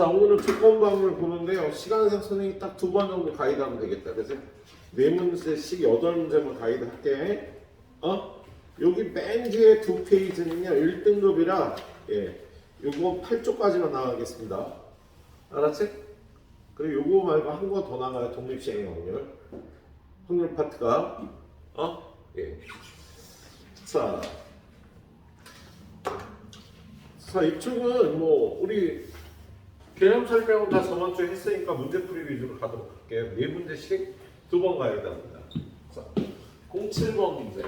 자 오늘은 조건방을 보는데요. 시간상 선생님이 딱 두 번 정도 가이드 하면 되겠다. 그래서 네 문제씩 여덟 문제만 가이드 할게. 어? 여기 맨 뒤에 두 페이지는요 1등급이라 예 요거 8쪽까지만 나가겠습니다. 알았지? 그리고 요거 말고 한거더 나가요. 독립시행 확률. 확률 파트가 어? 예. 자. 자, 이쪽은 뭐 우리 개념 설명은 다 저번 주에 했으니까 문제 풀이 위주로 가도록 할게요. 네 문제씩 두 번 가야 됩니다. 자, 07번 문제.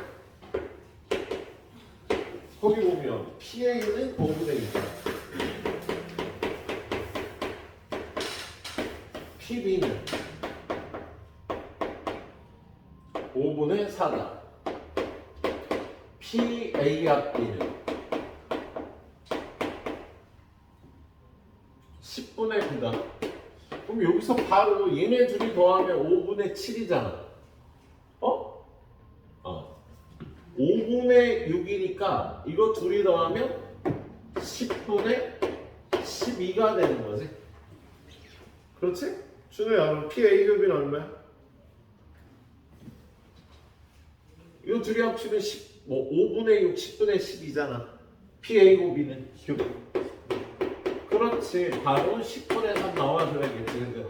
거기 보면 PA는 5분의 2다. PB는 5분의 4다. PA 합비는 10분의 9다. 그럼 여기서 바로 얘네 둘이 더하면 5분의 7이잖아. 어? 어. 5분의 6이니까 이거 둘이 더하면 10분의 12가 되는 거지. 그렇지? 준우야, 그럼 PA 흡비는 얼마야? 이거 둘이 합치면 10, 뭐 5분의 6, 10분의 12잖아. PA 흡비는 흡. 그렇지. 바로 10분의 3 나와줘야겠지. 근데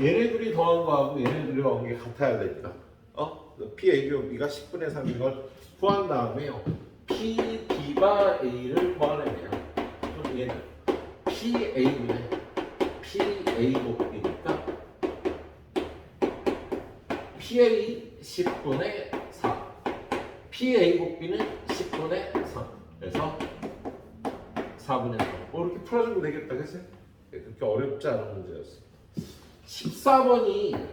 얘네 둘이 더한 거하고 얘네 둘이 더한 게 같아야 되니까. 어? PA 흡비가 10분의 3인 걸 구한 다음에요. P, B바 A를 구하려면 그럼 얘는 PA분의 PA 곱이니까 PA 10분의 4 PA 곱비는 10분의 3 그래서 4분의 3뭐 이렇게 풀어주면 되겠다 그치? 그렇게 어렵지 않은 문제였어 14번이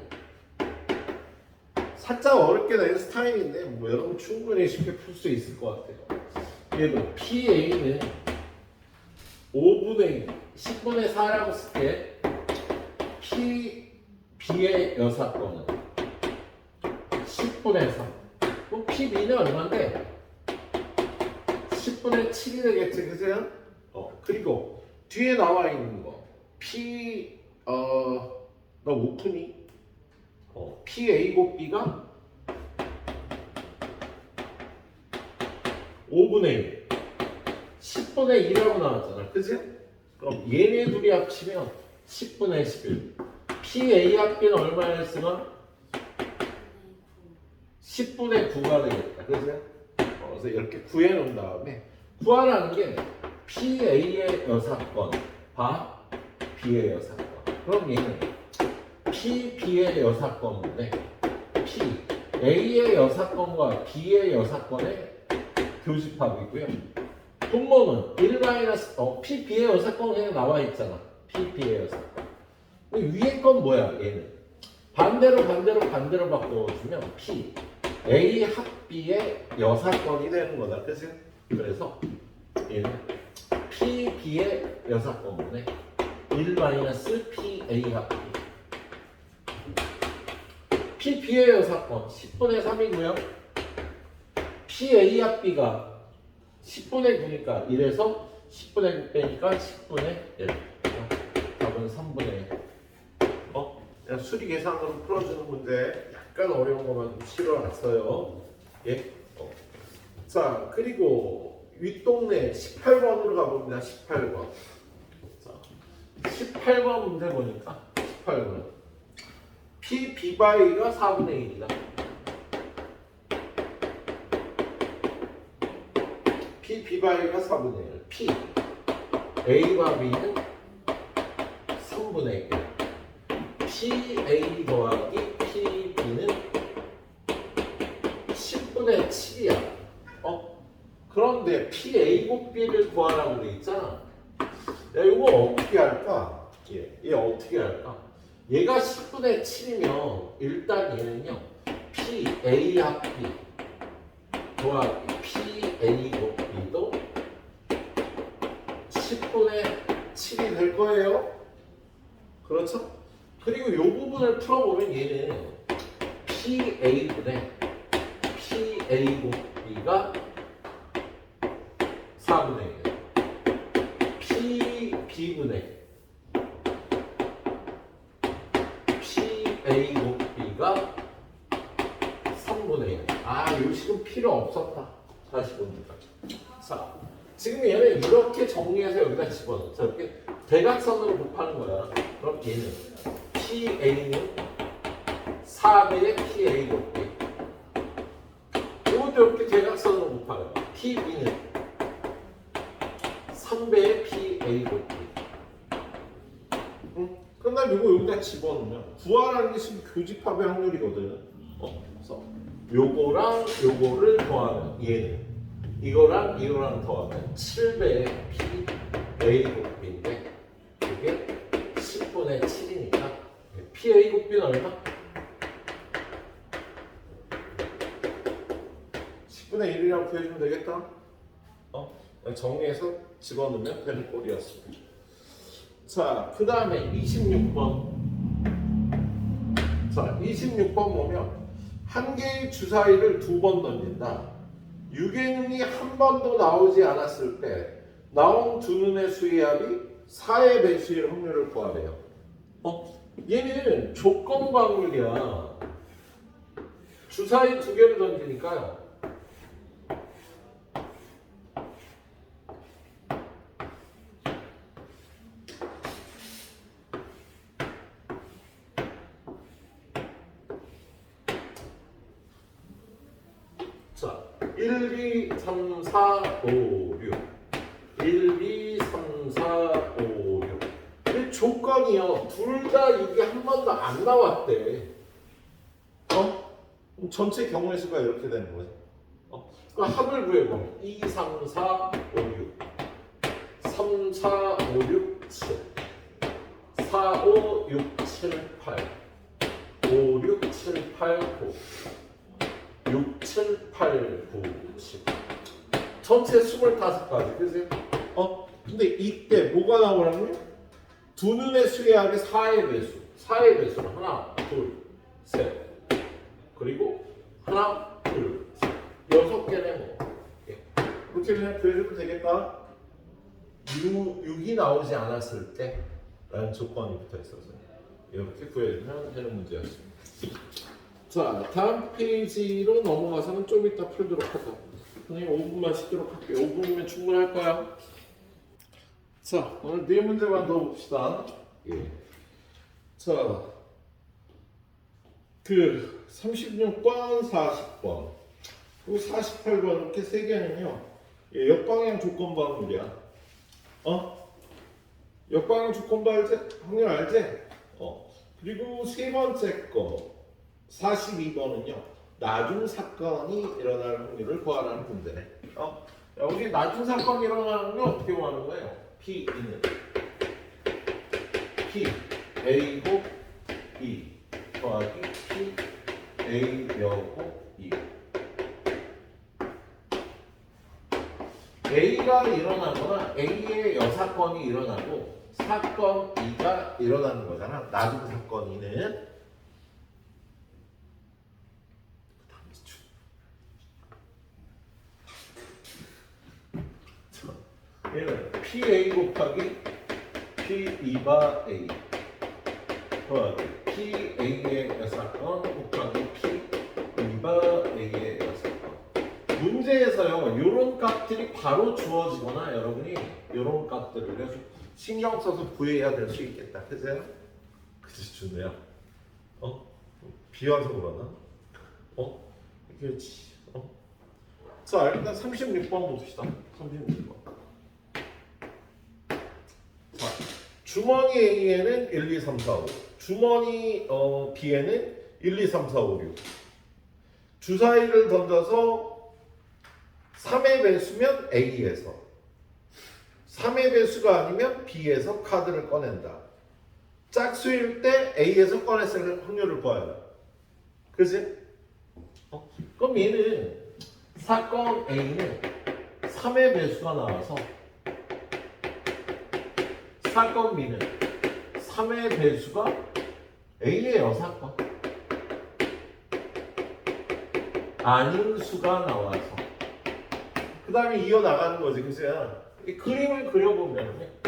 살짝 어렵게 낸 스타일인데 뭐 여러분 충분히 쉽게 풀 수 있을 것 같아요 얘도 PA는 5분의 10분의 4라고 쓸게 P, B의 여사건은 10분의 3 그럼 PB는 얼마인데? 10분의 7이 되겠지 그죠? 어 그리고 뒤에 나와 있는 거. P 어너 오프니? 어. PA 곱비가? 5분의 1 10분의 2라고 나왔잖아. 그지? 그럼 얘네 둘이 합치면 10분의 11 PA 합비는 얼마였으면 10분의 9가 되겠다. 그지? 어, 그래서 이렇게 구해 놓은 다음에 구하라는 게 PA의 여사건 바 B의 여사건 그럼 얘는 PB의 여사건인데 P A의 여사건과 B의 여사건의 교집합이고요. 분모는 1 마이너스 어, PB의 여사건 그냥 나와 있잖아. PB의 여사건 근데 위에 건 뭐야 얘는? 반대로 반대로 반대로 바꿔주면 P A 합비의 여사건이 되는 거다. 그치? 그래서 얘는 PB의 여사건분의 1 마이너스 PA 합비 PB의 여사건 10분의 3이고요 PA 합비가 10분의 9니까 1에서 10분의 6 빼니까 10분의 1 답은 3분의 1 어? 수리 계산으로 풀어주는 문제 약간 어려운 것만 좀 실어놨어요 예? 어. 자 그리고 윗동네 18번으로 가봅니다. 18번. 자, 18번 문제 보니까 18번. P B바이가 4분의 1이다. P B바이가 4분의 1 P A와 B는 3분의 1 PA 더하기 PB는 10분의 7이야 어? 그런데 PA 곱비를 구하라고 돼 있잖아 야 이거 어떻게 할까? 얘, 얘 어떻게 할까? 얘가 10분의 7이면 일단 얘는요 PA 합비 더하기 PA 곱비도 10분의 7이 될 거예요 그렇죠? 그리고 이 부분을 풀어보면 얘는 PA분의 PA 곱비가 P분의 PA 곱비가 3분의 1. 아, 요 식은 필요 없었다. 다시 봅니다. 자, 지금 얘는 이렇게 정리해서 여기다 집어넣자. 이렇게 대각선으로 곱하는 거야. 그럼 얘는 PA는 4배의 PA 곱비. 이것도 이렇게 대각선으로 곱하는 거야. PB는 3배의 PA 곱비. 응? 끝나면 이거 여기다 집어넣으면 구하라는 게 지금 교집합의 확률이거든. 어, 그래서 요거랑 요거를 더하면 얘는 이거랑 이거랑 더하면 7배의 P A 곱비인데 이게 10분의 7이니까 P A 곱비는 얼마? 10분의 1이라고 표해주면 되겠다. 어? 정리해서 집어넣으면 되는 꼴이었습니다. 자, 그 다음에 26번. 자, 26번 보면 한 개의 주사위를 두 번 던진다. 유괴눈이 한 번도 나오지 않았을 때 나온 두 눈의 수의 합이 4의 배수일 확률을 구하래요. 어? 얘는 조건 확률이야. 주사위 두 개를 던지니까요. 자, 1, 2, 3, 4, 5, 6. 1, 2, 3, 4, 5, 6. 근데 조건이요. 둘 다 이게 한 번도 안 나왔대. 어? 그럼 전체 경우의 수가 이렇게 되는 거지. 어? 그 합을 구해보면 2, 3, 4, 5, 6. 3, 4, 5, 6, 7. 4, 5, 6, 7, 8. 5, 6, 7, 8, 9. 6, 7, 8, 9, 10. 전체 25가지. 그지? 어? 근데 이때 뭐가 나오라고요? 두 눈의 수의 합이 4의 배수. 4의 배수는 하나, 둘, 셋. 그리고 하나, 둘, 셋. 여섯 개네. 그렇게 그냥 표해주면 되겠다. 6, 6이 나오지 않았을 때 라는 조건이 붙어 있어서 이렇게 구해주면 되는 문제였습니다. 자, 다음 페이지로 넘어가서는 좀 이따 풀도록 하자. 선생님 5분만 쉬도록 할게요. 5분이면 충분할 거야. 자, 오늘 네 문제만 더 봅시다. 예. 자, 그 36번, 40번, 그리고 48번 이렇게 세 개는요. 예, 역방향 조건 방울이야. 어? 역방향 조건 확률 알지? 어. 그리고 세 번째 거 42번은요. 나중 사건이 일어날 확률을 구하라는 문제네. 어? 야, 우리 나중 사건이 일어나는 건 어떻게 구하는 거예요? P는 P A고 E 더하기 P A여고 E A가 일어나거나 A의 여사건이 일어나고 사건 E가 일어나는 거잖아. 나중 사건 E는. 얘는 PA 곱하기 P2바 A 더하기 PA의 여사건 곱하기 P2바 A의 여사건 문제에서요 이런 값들이 바로 주어지거나 여러분이 이런 값들을 신경 써서 구해야 될 수 있겠다 그죠? 그치 좋네요 어? 비 와서 그러나? 어? 그렇지 어? 자 일단 36번 봅시다 36번 자, 주머니 A에는 1, 2, 3, 4, 5 주머니 어, B에는 1, 2, 3, 4, 5, 6 주사위를 던져서 3의 배수면 A에서 3의 배수가 아니면 B에서 카드를 꺼낸다 짝수일 때 A에서 꺼냈을 확률을 구하라 그지? 어? 그럼 얘는 사건 A는 3의 배수가 나와서 사건 B는 3의 배수가 A예요 사건 아닌 수가 나와서 그 다음에 이어나가는 거지 그죠? 이 그림을 그려보면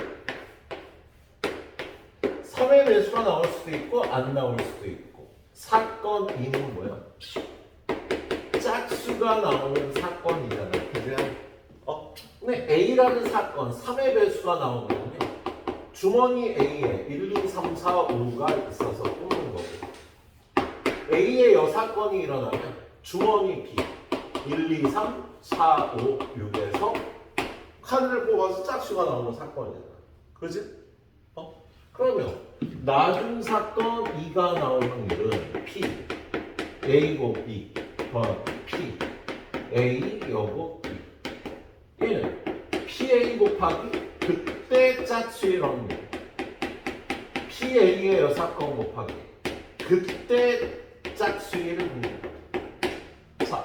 3의 배수가 나올 수도 있고 안 나올 수도 있고 사건 2는 뭐야? 짝수가 나오는 사건이잖아. 그죠? 어? 근데 A라는 사건 3의 배수가 나오거든요. 주머니 A에 1, 2, 3, 4, 5가 있어서. A의 여사건이 일어나면 주머니 B 1, 2, 3, 4, 5, 6에서 카드를 뽑아서 짝수가 나오는 사건이잖아. 그지? 어? 그러면 나중 사건 2가 나올 확률은 P A고 B 더하기 P A 여고 B 얘는 PA 곱하기 그때 짝수의 확률 PA의 여사건 곱하기 그때 짝수의 확률 자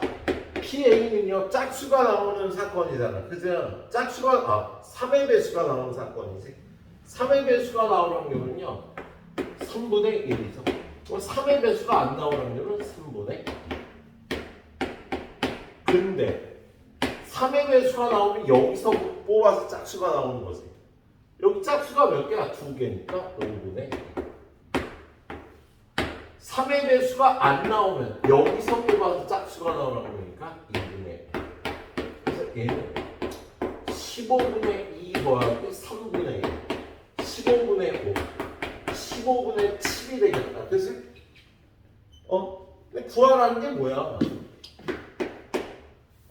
PA는요. 짝수가 나오는 사건이잖아. 그죠? 짝수가 아 3의 배수가 나오는 사건이지. 3의 배수가 나올 확률은요 3분의 1이죠. 3의 배수가 안 나올 확률은 3분의 2 근데 3의 배수가 나오면 여기서 뽑아서 짝수가 나오는 거지. 여기 짝수가 몇 개야? 두 개니까 5분의 3의 배수가 안 나오면 여기서 뽑아서 짝수가 나오는 거니까 2분의 1 그래서 얘는 15분의 2 더하기 3분의 1 15분의 5 15분의 7이 되겠다 그치? 어? 근데 구하라는 게 뭐야?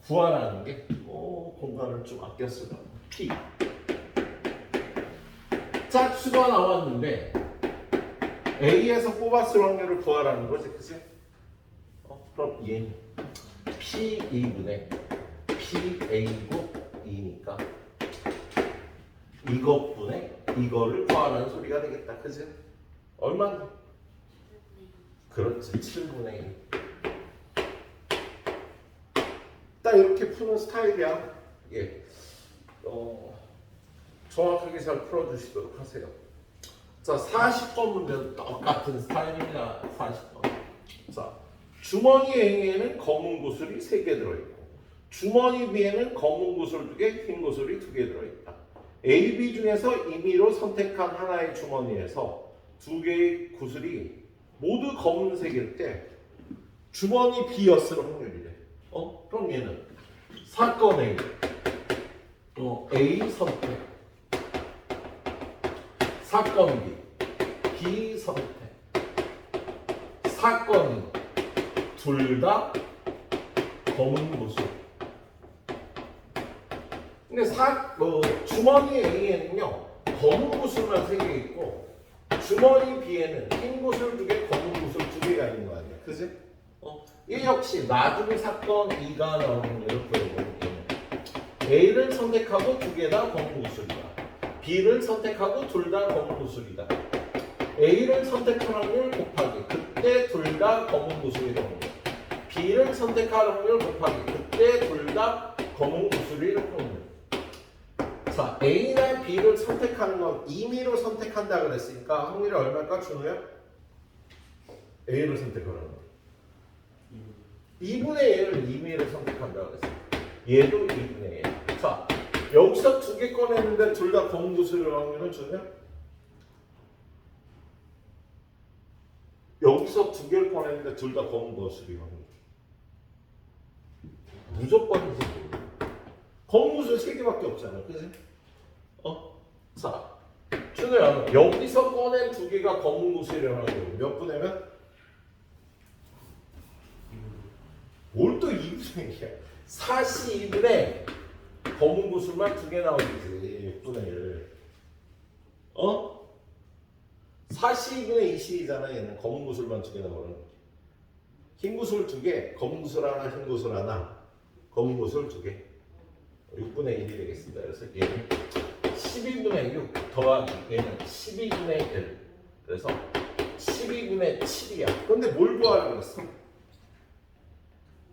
구하라는 게 어, 공간을 좀 쓰다 P 짝수가 나왔는데 A에서 뽑았을 확률을 구하라는 거지 그치? 어, 그럼 얘는 P2분의 PA고 2니까 이것분의 이거를 구하라는 소리가 되겠다 그치? 얼마인데? 그렇지 7분의 1. 딱 이렇게 푸는 스타일이야. 예. 어, 정확하게 잘 풀어주시도록 하세요. 자, 40번 문제도 똑같은 스타일입니다. 40번. 자, 주머니 A에는 검은 구슬이 3개 들어있고, 주머니 B에는 검은 구슬 2개, 흰 구슬이 2개 들어있다. A, B 중에서 임의로 선택한 하나의 주머니에서 두 개의 구슬이 모두 검은색일 때 주머니 B였을 확률이래. 어? 그럼 얘는 사건 A, 어, A 선택, 사건 B, B 선택, 사건이 둘다 검은 구슬. 근데 사, 어, 주머니 A에는요 검은 구슬만 세 개 있고 주머니 B에는 흰 구슬 두 개, 검은 구슬 두 개가 있는 거 아니야, 그지? 어, 이 역시 나중 사건 2가 나오는 이렇게 보면 A를 선택하고 두 개 다 검은 구슬이다. B를 선택하고 둘 다 검은 구슬이다. A를 선택한 확률 곱하기 그때 둘 다 검은 구슬이 되는 거야. B를 선택할 확률 곱하기 그때 둘 다 검은 구슬이 되는 거야. 자, A나 B를 선택하는 건 임의로 선택한다 그랬으니까 확률이 얼마일까 준호야? A를 선택하는 거. 2분의 1을 임의로 선택한다 그랬어. 얘도 2분의 1. 자, 여기서 두개 꺼냈는데 둘다 구슬을 확률은 준호야? 여기서 두 개를 꺼냈는데 둘다 구슬이 확률. 무조건이지. 검은 구슬 세 개밖에 없잖아, 그지? 어? 자, 준호야, 여기서 꺼낸 두 개가 검은 구슬이라는 몇 분이면? 뭘또 2분의 1이야? 42분의 검은 구슬만 두 개 나오지, 6분의 1. 어? 42분의 20이잖아, 얘는 검은 구슬만 두 개 나오는. 흰 구슬 두 개, 검은 구슬 하나, 흰 구슬 하나, 검은 구슬 두 개. 6분의 1이 되겠습니다. 그래서 얘는 12분의 6 더하기 얘는 12분의 1. 그래서 12분의 7이야. 근데 뭘 구하라고?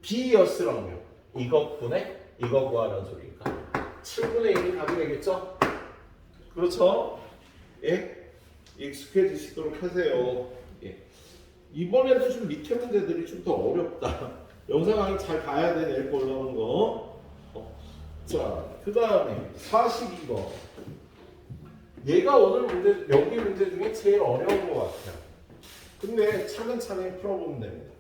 B였을 확률. 이것분의 이거 구하라는 소리니까 7분의 1이 답이 되겠죠? 그렇죠? 예? 익숙해지시도록 하세요. 예. 이번에도 좀 밑에 문제들이 좀 더 어렵다. 영상 강의 잘 봐야 돼, 내일 올라오는 거. 어. 자, 그 다음에 42번. 얘가 오늘 문제, 여기 문제 중에 제일 어려운 것 같아요. 근데 차근차근 풀어보면 됩니다.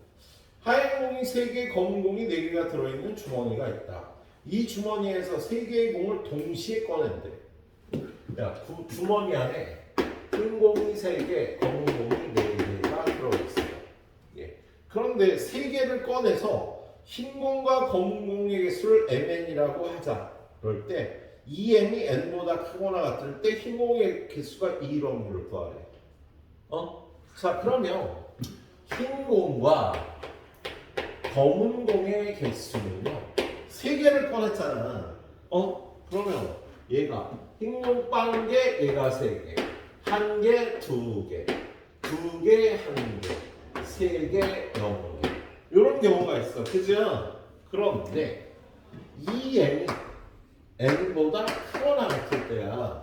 하얀 공이 3개, 검은 공이 4개가 들어있는 주머니가 있다. 이 주머니에서 3개의 공을 동시에 꺼낸대. 야, 그 주머니 안에 흰 공이 3개, 검은 공이 4개가 들어있어요. 예. 그런데 3개를 꺼내서 흰 공과 검은 공의 개수를 mn이라고 하자. 그럴 때 2m이 n보다 크거나 같을 때 흰 공의 개수가 2일 확률을 구하래. 어? 자, 그러면 흰 공과 검은 공의 개수는요. 세 개를 꺼냈잖아. 어? 그러면 얘가 흰공 빵 개, 얘가 세 개. 한 개, 두 개. 두 개, 한 개. 세 개, 영 개. 이런 경우가 있어. 그죠? 그런데 이 n이 n보다 크거나 같을 때야.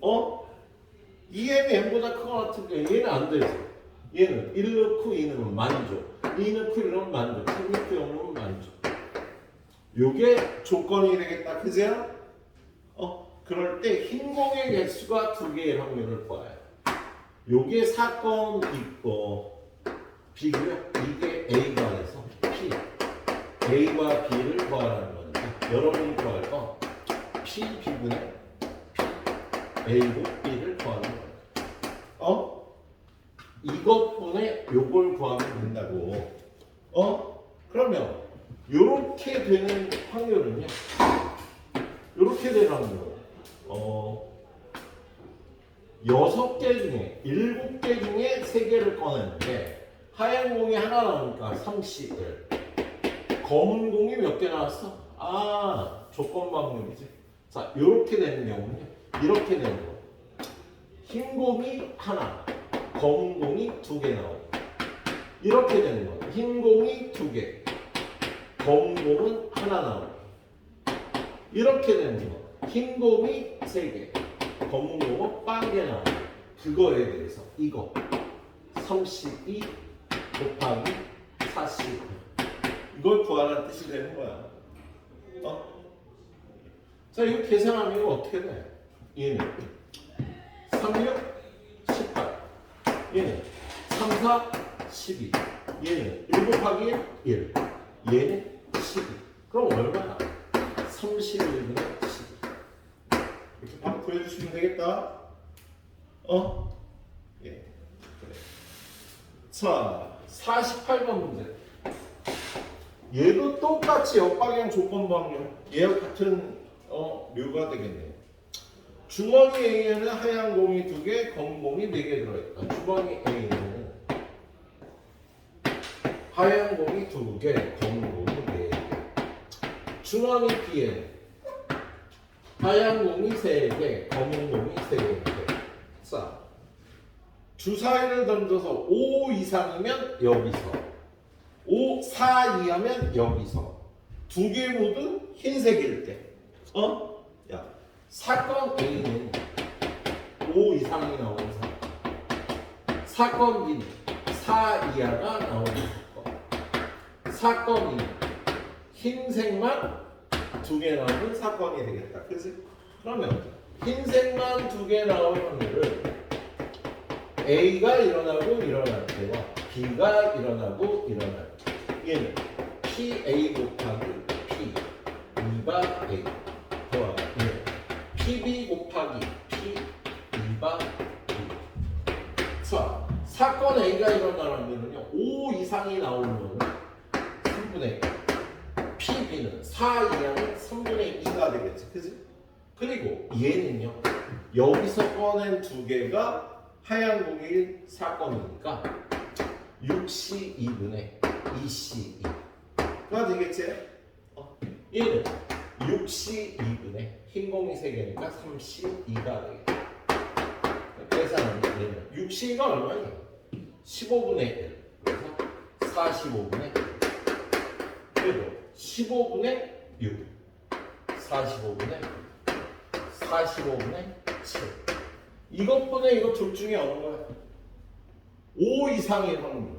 어? 이 n이 n보다 크거나 같을 때 얘는 안 되지. 얘는 1 넣고 2 넣으면 만족. 2 넣고 1 넣으면 만족. 3 넣고 0 넣으면 만족. 요게 조건이 되겠다. 그죠? 어? 그럴 때 흰 공의 개수가 두 개의 확률을 구해요. 요게 사건 있고 B고요. 이게 A가 돼서 P. A와 B를 구하라는 거니까 여러분이 구할 건 P, B분의 P. A고 B를 구하는 거예요. 어? 이것분의 요걸 구하면 된다고. 어? 그러면 요렇게 되는 확률은요. 요렇게 되는 확률. 어. 여섯 개 중에 일곱 개 중에 세 개를 꺼냈는데 하얀 공이 하나 나오니까 31. 검은 공이 몇 개 나왔어? 아, 조건 방문이지. 자, 요렇게 되는 경우는 이렇게 되는 거. 흰 공이 하나, 검은 공이 두 개 나오고 이렇게 되는 거. 흰 공이 두 개, 검은 공은 하나 나오고 이렇게 되는 거. 흰 공이 세 개, 검은 공은 빵개 나오고 그거에 대해서 이거 32 곱하기 40 이걸 구하라는 뜻이 되는 거야. 어? 자, 이거 계산하면 이거 어떻게 돼? 얘는 36, 18. 얘는 3, 4, 12. 얘는 1 곱하기 1. 얘는 12. 그럼 얼마야? 31분의 12. 이렇게 바로 구해주시면 되겠다. 어? 예. 그래. 자, 48번 문제. 얘도 똑같이 역방향 조건 방향. 얘와 같은 어, 묘가 되겠네요. 주머니 A에는 하얀 공이 두 개, 검은 공이 네 개 들어있다. 주머니 A에는 하얀 공이 두 개, 검은 개. 주머니 B에는 하얀 공이 세 개, 검은 공이 세 개. 자, 주사위를 던져서 5 이상이면 여기서, 5, 4 이하면 여기서. 두 개 모두 흰색일 때. 어? 야, 사건 A는 5 이상이 나오는 사건. 사건 B는 4 이하가 나오는 사건. 사건 B는 흰색만 두 개 나오는 사건이 되겠다. 그지? 그러면 흰색만 두 개 나오는 확률을 A가 일어나고 일어날 때와 B가 일어나고 일어날 때. 얘는? PA 곱하기 P 2바 A. 더하기 얘는 PB 곱하기 P 2바 B 자, 사건 A가 일어나려면요. 5 이상이 나오면 3분의 1 PB는 4 이하면 3분의 2가 되겠지 그지? 그리고 얘는요 여기서 꺼낸 두 개가 하얀 공일 사건이니까 6C 2분의 2C 2가 되겠지? 어, 얘는 6C 2분의 흰 공이 3개니까 32가 되겠다. 계산하면 얘는 6C가 얼마니? 15분의 1. 그래서 45분의 1. 그리고 15분의 6. 45분의 45분의 7. 이것보다 이거 둘 중에 어느 거야? 5 이상의 확률.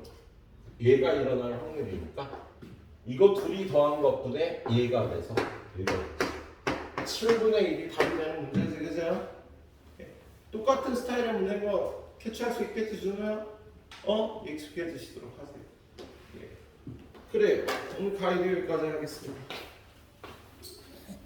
얘가 일어날 확률이니까 이거 둘이 더한 것분에 얘가 돼서 얘가 되지. 7분의 1이 답이 되는 문제지, 그죠? 똑같은 스타일의 문제인 거 캐치할 수 있겠지, 준호야? 어 익숙해지시도록 하세요. 예. 그래요. 오늘 가이드 여기까지 하겠습니다.